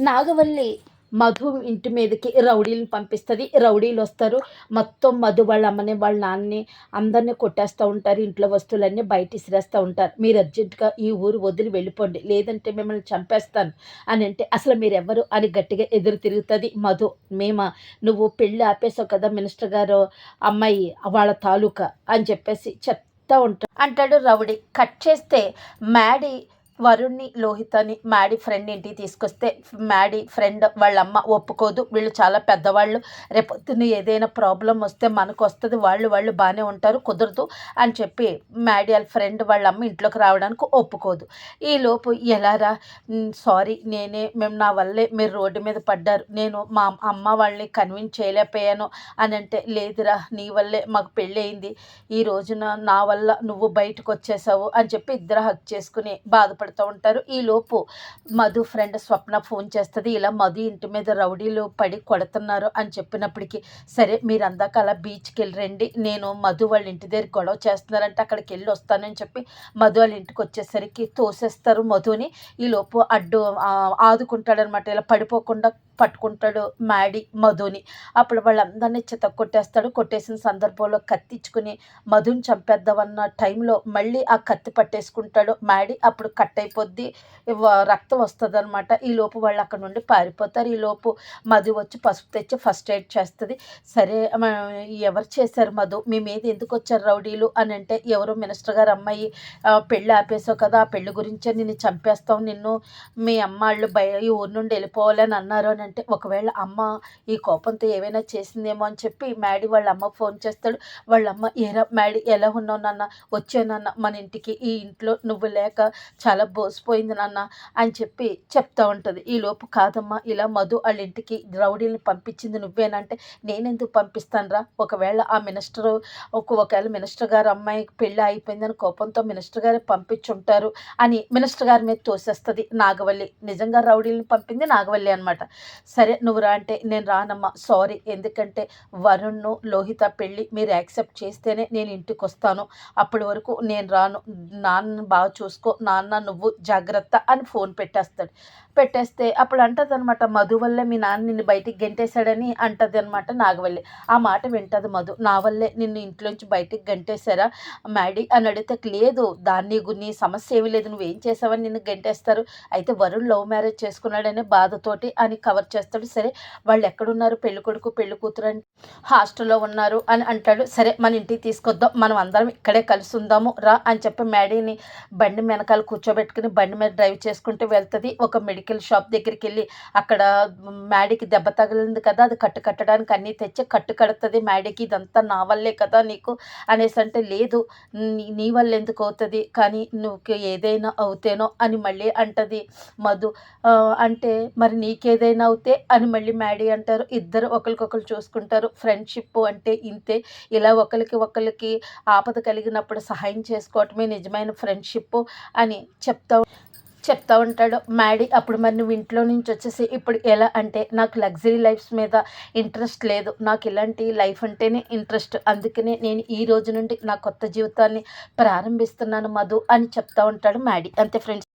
నాగవల్లి మధు ఇంటి మీదకి రౌడీలను పంపిస్తుంది. రౌడీలు వస్తారు. మొత్తం మధు వాళ్ళ అమ్మని వాళ్ళ నాన్నని అందరినీ కొట్టేస్తూ ఉంటారు. ఇంట్లో వస్తువులన్నీ బయట ఇసిరేస్తూ ఉంటారు. మీరు అర్జెంటుగా ఈ ఊరు వదిలి వెళ్ళిపోండి. లేదంటే మిమ్మల్ని చంపేస్తాను అని అంటే అసలు మీరు ఎవరు అని గట్టిగా ఎదురు తిరుగుతుంది మధు. మేమా? నువ్వు పెళ్ళి ఆపేసావు కదా మినిస్టర్ గారు అమ్మాయి వాళ్ళ తాలూకా? అని చెప్పేసి చెప్తా ఉంటాడు అంటాడు రౌడీ. కట్ చేస్తే మ్యాడీ వరుణ్ణి లోహితని మ్యాడీ ఫ్రెండ్ ఇంటికి తీసుకొస్తే మ్యాడీ ఫ్రెండ్ వాళ్ళ అమ్మ ఒప్పుకోదు. వీళ్ళు చాలా పెద్దవాళ్ళు. రేపొద్దున ఏదైనా ప్రాబ్లం వస్తే మనకు వస్తుంది. వాళ్ళు వాళ్ళు బాగానే ఉంటారు కుదరదు అని చెప్పి మ్యాడీ వాళ్ళ ఫ్రెండ్ వాళ్ళ అమ్మ ఇంట్లోకి రావడానికి ఒప్పుకోదు. ఈలోపు ఎలారా సారీ నేనే మేము నా వల్లే మీరు రోడ్డు మీద పడ్డారు. నేను మా అమ్మ వాళ్ళని కన్విన్స్ చేయలేకపోయాను అని అంటే లేదురా నీ వల్లే మాకు పెళ్ళి అయింది. ఈ రోజున నా వల్ల నువ్వు బయటకు వచ్చేసావు అని చెప్పి ఇద్దరు హక్ చేసుకుని బాధపడుతూ ఉంటారు. ఈ లోపు మధు ఫ్రెండ్ స్వప్న ఫోన్ చేస్తుంది. ఇలా మధు ఇంటి మీద రౌడీలు పడి కొడుతున్నారు అని చెప్పినప్పటికీ సరే మీరు అందాక అలా బీచ్కి వెళ్ళి రండి నేను మధు వాళ్ళ ఇంటి దగ్గర గొడవ చేస్తున్నారంటే అక్కడికి వెళ్ళి వస్తానని చెప్పి మధు వాళ్ళ ఇంటికి వచ్చేసరికి తోసేస్తారు మధుని. ఈ లోపు అడ్డు ఆదుకుంటాడనమాట. ఇలా పడిపోకుండా పట్టుకుంటాడు మ్యాడీ మధుని. అప్పుడు వాళ్ళందరినీ చిత కొట్టేస్తాడు. కొట్టేసిన సందర్భంలో కత్తిచ్చుకుని మధుని చంపేద్దామన్న టైంలో మళ్ళీ ఆ కత్తి పట్టేసుకుంటాడు మ్యాడీ. అప్పుడు కట్ అయిపోద్ది. రక్తం వస్తుంది అనమాట ఈ లోపు వాళ్ళు అక్కడ నుండి పారిపోతారు. ఈ లోపు మధు వచ్చి పసుపు తెచ్చి ఫస్ట్ ఎయిడ్ చేస్తుంది. సరే ఎవరు చేశారు మధు? మీ మీద ఎందుకు వచ్చారు రౌడీలు? అని అంటే ఎవరో మినిస్టర్ గారు అమ్మాయి ఆ, పెళ్ళి ఆపేసావు కదా ఆ పెళ్ళి గురించే నిన్ను చంపేస్తాం. నిన్ను మీ అమ్మ వాళ్ళు బయ ఈ ఊరు నుండి వెళ్ళిపోవాలని అన్నారు అని అంటే ఒకవేళ అమ్మ ఈ కోపంతో ఏమైనా చేసిందేమో అని చెప్పి మ్యాడీ వాళ్ళ అమ్మ ఫోన్ చేస్తాడు. వాళ్ళ అమ్మ ఏరా మ్యాడీ ఎలా ఉన్నావు నాన్న? వచ్చానన్న మన ఇంటికి. ఈ ఇంట్లో నువ్వు లేక చాలా బోసిపోయింది నాన్న అని చెప్పి చెప్తా ఉంటుంది. ఈ లోపు కాదమ్మా ఇలా మధు వాళ్ళ ఇంటికి రౌడీని పంపించింది నువ్వేనంటే నేనెందుకు పంపిస్తానురా? ఒకవేళ ఆ మినిస్టర్ ఒకవేళ మినిస్టర్ గారు అమ్మాయికి పెళ్ళి అయిపోయిందని కోపంతో మినిస్టర్ గారు పంపించుంటారు అని మినిస్టర్ గారి మీద తోసేస్తుంది నాగవల్లి. నిజంగా రౌడీని పంపింది నాగవల్లి అనమాట సరే నువ్వు రా అంటే నేను రానమ్మా సారీ. ఎందుకంటే వరుణ్ను లోహిత పెళ్ళి మీరు యాక్సెప్ట్ చేస్తేనే నేను ఇంటికి వస్తాను అప్పటి వరకు నేను రాను. నాన్న బాగా చూసుకో నాన్న నువ్వు జాగ్రత్త అని ఫోన్ పెట్టేస్తాడు. పెట్టేస్తే అప్పుడు అంటది అనమాట మధు వల్లే మీ నాన్న నిన్ను బయటికి గెంటేశాడని అంటది అనమాట నాగవల్లి. ఆ మాట వింటది మధు. నా వల్లే నిన్ను ఇంట్లోంచి బయటికి గంటేశారా? మ్యాడీ అని అడిగితే లేదు దాన్ని గు- సమస్య ఏమీ లేదు. నువ్వేం చేసావని నిన్ను గంటేస్తారు? అయితే వరుణ్ లవ్ మ్యారేజ్ చేసుకున్నాడనే బాధతోటి అని కవర్ చేస్తాడు. సరే వాళ్ళు ఎక్కడున్నారు? పెళ్ళి కొడుకు పెళ్ళి కూతురు అని హాస్టల్లో ఉన్నారు అని అంటాడు. సరే మన ఇంటికి తీసుకొద్దాం. మనం అందరం ఇక్కడే కలిసి ఉందాము రా అని చెప్పి మ్యాడీని బండి వెనకాల పెట్టుకుని బండి మీద డ్రైవ్ చేసుకుంటూ వెళ్తుంది. ఒక మెడికల్ షాప్ దగ్గరికి వెళ్ళి అక్కడ మ్యాడీకి దెబ్బ తగిలింది కదా అది కట్టు కట్టడానికి అన్నీ తెచ్చి కట్టు కడుతుంది. మ్యాడీకి ఇదంతా నా వల్లే కదా నీకు అనేసి అంటే లేదు నీ- వల్ల ఎందుకు అవుతుంది? కానీ నువ్వు ఏదైనా అవుతేనో అని మళ్ళీ అంటది మధు. అంటే మరి నీకేదైనా అవుతే అని మళ్ళీ మ్యాడీ అంటారు. ఇద్దరు ఒకరికొకరు చూసుకుంటారు. ఫ్రెండ్షిప్ అంటే ఇంతే. ఇలా ఒకరికి ఒకరికి ఆపద కలిగినప్పుడు సహాయం చేసుకోవటమే నిజమైన ఫ్రెండ్షిప్ అని చెప్తా చెప్తా ఉంటాడు మ్యాడీ అప్పుడు మరి నువ్వు ఇంట్లో నుంచి వచ్చేసి ఇప్పుడు ఎలా అంటే నాకు లగ్జరీ లైఫ్స్ మీద ఇంట్రెస్ట్ లేదు. నాకు ఇలాంటి లైఫ్ అంటేనే ఇంట్రెస్ట్. అందుకనే నేను ఈ రోజు నుండి నా కొత్త జీవితాన్ని ప్రారంభిస్తున్నాను మధు అని చెప్తా ఉంటాడు మ్యాడీ. అంతే ఫ్రెండ్స్.